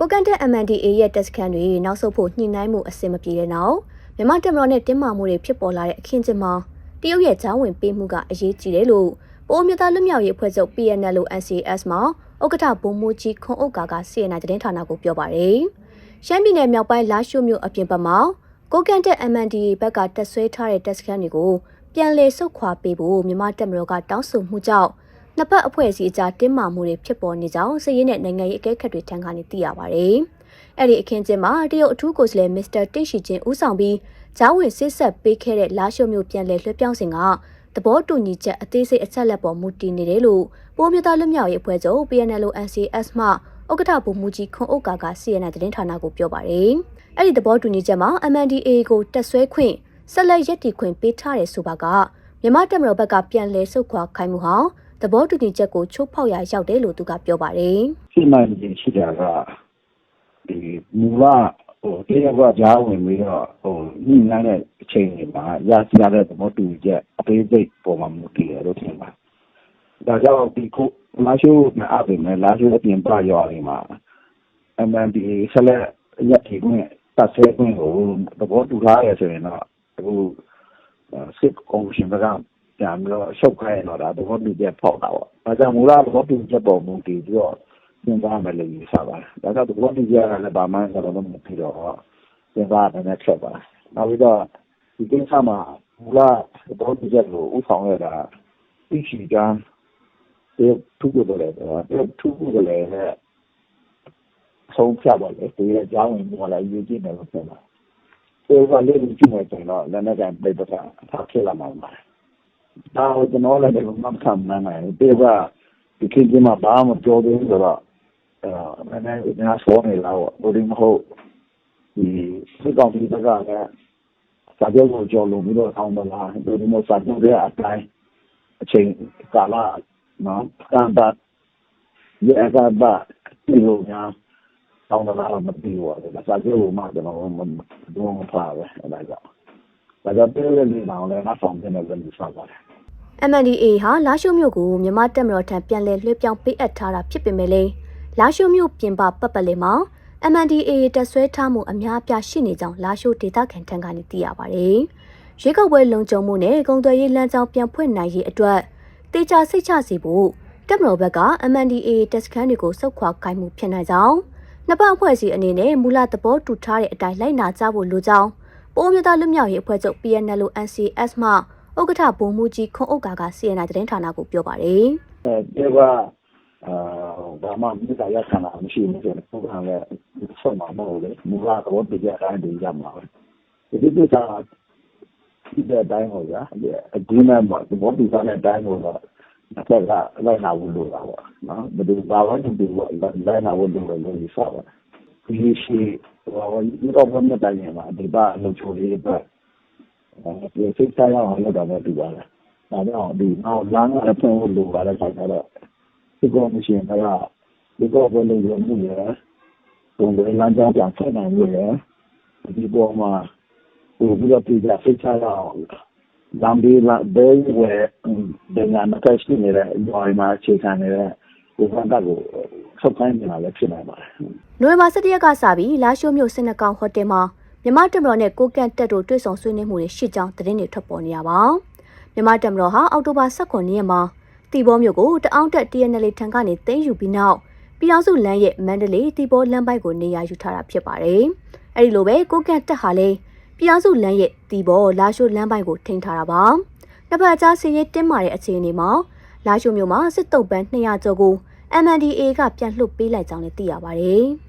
ကိုကန်တက် MNDA ရဲ့တက်စခန်းတွေနောက်ဆုတ်ဖို့ညှိနှိုင်းမှုအဆင်မပြေတဲ့နောက်မြန်မာတက်မတော်နဲ့တင်းမာမှုတွေဖြစ်ပေါ်လာတဲ့အခင်းကျင်းမှာတရုတ်ရဲ့ဂျောင်းဝင်ပေးမှုကအရေးကြီးတယ်လို့ပိုးမြသားလွတ်မြောက်ရေးအဖွဲ့ချုပ် PNL လို့ NCS မှာဥက္ကဋ္ဌဘုံမူကြီးခွန်ဥက္ကာကစီရင်နိုင်တဲ့ဌာနကိုပြောပါတယ်။ရှမ်းပြည်နယ်မြောက်ပိုင်းလာရှိုးမြို့အပြင်ဘက်မှာကိုကန်တက် MNDA ဘက်ကတက်ဆွဲထားတဲ့တက်စခန်းတွေကိုပြန်လည်ဆုတ်ခွာပေးဖို့မြန်မာတက်မတော်ကတောင်းဆိုမှုကြောင့် နှစ်ဖက်အဖွဲ့အစည်းအကြားတင်းမာမှုတွေဖြစ်ပေါ်နေကြောင်းစစ်ရေးနဲ့နိုင်ငံရေးအကဲခတ်တွေထံကနေသိရပါဗျ။အဲ့ဒီအခင်းကျင်းမှာတရုတ်အထူးကိုယ်စားလှယ်မစ္စတာတိတ်ရှိချင်းဦးဆောင်ပြီးဂျောင်းဝင်စစ်ဆက်ပေးခဲ့တဲ့လာရှိုးမျိုးပြန်လည်လွှဲပြောင်းစဉ်ကသဘောတူညီချက်အသေးစိတ်အချက်လက်ပေါ်မူတည်နေတယ်လို့ပိုးမြသားလွတ်မြောက်ရေးအဖွဲ့ချုပ် PNL NCS မှဥက္ကဋ္ဌဗိုလ်မှူးကြီးခွန်ဥက္ကာက CNN သတင်းဌာနကိုပြောပါတယ်။အဲ့ဒီသဘောတူညီချက်မှာ MNDA ကိုတက်ဆွဲခွင့်ဆက်လက်ရည်တည်ခွင့်ပေးထားတယ်ဆိုပါကမြန်မာတက်မတော်ဘက်ကပြန်လည်ဆုတ်ခွာခိုင်းမှုဟာ သဘောတူညီချက်ကိုချိုးဖောက်ရာရောက်တယ်လို့သူကပြောပါတယ်ရှိမှန်ရင်ရှိတာကဒီမူလဟိုတရားကကြားဝင်ပြီးတော့ဟိုညှိနှိုင်းတဲ့အချိန်တွေမှာရရှိရတဲ့သဘောတူညီချက်အသေးစိတ်ပေါ်မှာမူတည်တယ်လို့ထင်ပါတယ်။ဒါကြောင့်ဒီခုလာရှိုးမအပ်ပြင်မဲ့လာရှိုးအပြင်ပရွာတွေမှာ MNDA ဆက်လက်ရက်ထီခွင့်တက်ဆဲခွင့်ကိုသဘောတူထားရဆိုရင်တော့အခုစစ်ကော်မရှင်က ပြန်ပြီးတော့ရှုပ်ခိုင်းတော့တာသဘောတူချက်ဖောက်တာပေါ့။ဒါကြောင့်မူလသဘောတူချက်ပေါ်မူတည်ပြီးတော့စဉ်းစားမယ်လို့ယူဆပါတယ်။ဒါကြောင့်သဘောတူချက်ကလည်းဗမာကတော့မဖြစ်တော့စဉ်းစားတယ်နဲ့ချက်ပါ။နောက်ပြီးတော့ဒီကိစ္စမှာမူလသဘောတူချက်ကိုဥဆောင်ရတာသိရှိကြတဲ့သူ့ကိုယ်လည်းတော့သူ့ကိုယ်လည်းဆုံးဖြတ်ပါလေဒီအကြောင်းဝင်ကလည်းယူကြည့်နေလို့ပြောတာ။ဒီကလေးကိုကြည့်နေတယ်တော့လည်းလည်းပြန်ပြတ်တာဖြစ်လာမှာပါ။ ဒါကိုကျွန်တော်လည်းဒီမှာမှတ်မှန်းနိုင်တယ်။ဒါကဒီကိစ္စမှာဘာမှပြောသေးဘူးဆိုတော့အဲမနေ့ကဆောနေလာတော့ဘယ်လိုမဟုတ်ဒီစစ်ကောင်စီကလည်းစာချုပ်ကိုကြော်လို့ပြီးတော့အောင်မလားဘယ်လိုမျိုးစာချုပ်ရဲ့အတိုင်းအချိန်ကာလနော်ကံပတ်ရအကပတ်ဒီလိုများအောင်မလားမပြီးဘူးလေစာချုပ်ကိုမှကျွန်တော်မတော့မဖားပဲအဲဒါကြောင့် ဒါကြောင့်ပြည်လေနေအောင်လည်းနောက်ဆောင်တင်တယ်လို့ဆိုပါတယ် MNDA ဟာလာရှိုးမြို့ကိုမြန်မာတက်မတော်ထံပြန်လည်လွှဲပြောင်းပေးအပ်ထားတာဖြစ်ပေမဲ့လည်းလာရှိုးမြို့ပြင်ပပတ်ပတ်လည်မှာ MNDA တက်ဆွဲထားမှုအများအပြားရှိနေကြောင်းလာရှိုးဒေသခံထံကနေသိရပါတယ်။ရွေးကောက်ပွဲလုံခြုံမှုနဲ့ကုန်သွယ်ရေးလမ်းကြောင်းပြန်ဖွင့်နိုင်ရေးအတွက်တေချာစိတ်ချစေဖို့တက်မတော်ဘက်က MNDA တက်စခန်းတွေကိုစုတ်ခွာခိုင်းမှုဖြစ်နိုင်ကြောင်းနှစ်ပတ်အဖွဲ့အစည်းအနေနဲ့မူလသဘောတူထားတဲ့အတိုင်းလိုက်နာကြဖို့လိုကြောင်း ပိုးမြသားလွတ်မြောက်ရေးအဖွဲ့ချုပ် PNL NCS မှဥက္ကဋ္ဌဘုံမူကြီးခွန်ဥက္ကာက CNN သတင်းဌာနကိုပြောပါတယ်အဲဒီကအာဘာမှမြစ်တာရခဏမရှိဘူးဆိုတော့ပုံစံလည်းဆက်မှာမဟုတ်လေမူလာတော့ပြကြတိုင်းတွေရမှာပဲဒီကိစ္စဒီတဲ့အတိုင်းဟောရအဒီမဲ့မှာဒီဘောဒီစားတဲ့အတိုင်းဟောတော့အထက်ကလိုက်နာဖို့လိုတာပေါ့နော်ဘယ်သူဘာဝတူတူလိုက်နာဖို့လိုတယ်လို့ယူဆပါတယ် ဒီရှိဟောဒီတော့ဘယ်နဲ့တိုင်းမှာဒီပါလုံချိုလေးပဲဒီစိတ်ထားရအောင်လုပ်တာပဲတူပါတယ်ဒါကြောင့်ဒီနောက်လမ်းကအဖွင့်ဖို့လိုပါတယ်ဆိုတော့ဒီကောမရှင်ကဒီကောဘယ်လိုလုပ်မှုလဲဘုံတွေလမ်းကြောင်းပြန်ဆက်နိုင်လို့ရဒီပေါ်မှာဟိုပြီးတော့ပြည်ကြစိတ်ချရအောင်လမ်းဘေးလာဘယ်ဝဲဒညာမကရှိနေတဲ့ဘိုင်းမှာခြေခံနေတဲ့ဒီဘက်ကကို ဆောက်ခိုင်းနေတာလည်းဖြစ်နိုင်ပါတယ်။နိုဝင်ဘာ17ရက်ကစပြီးလာရှိုးမြို့စင်နကောင်ဟိုတယ်မှာမြန်မာတက်မတော်နဲ့ကိုကန့်တက်တို့တွေ့ဆုံဆွေးနွေးမှုတွေရှိကြောင်းသတင်းတွေထွက်ပေါ်နေရပါ။မြန်မာတက်မတော်ဟာအောက်တိုဘာ19ရက်မှာတီဘောမြို့ကိုတအောင်းတက် TNL ထံကနေသိမ်းယူပြီးနောက်ပြည်အောင်စုလမ်းရဲ့မန္တလေးတီဘောလမ်းပိုက်ကိုနေရာယူထားတာဖြစ်ပါတယ်။အဲဒီလိုပဲကိုကန့်တက်ဟာလည်းပြည်အောင်စုလမ်းရဲ့တီဘောလာရှိုးလမ်းပိုက်ကိုထိန်းထားတာပါ။တစ်ဖက်ကြားစီရေးတင်းမာတဲ့အခြေအနေမှာလာရှိုးမြို့မှာစစ်တုပ်ပန်း200ကျော်ကို MNDA ကပြန်လှုပ်ပေးလိုက်ကြောင်းလည်းသိရပါတယ်။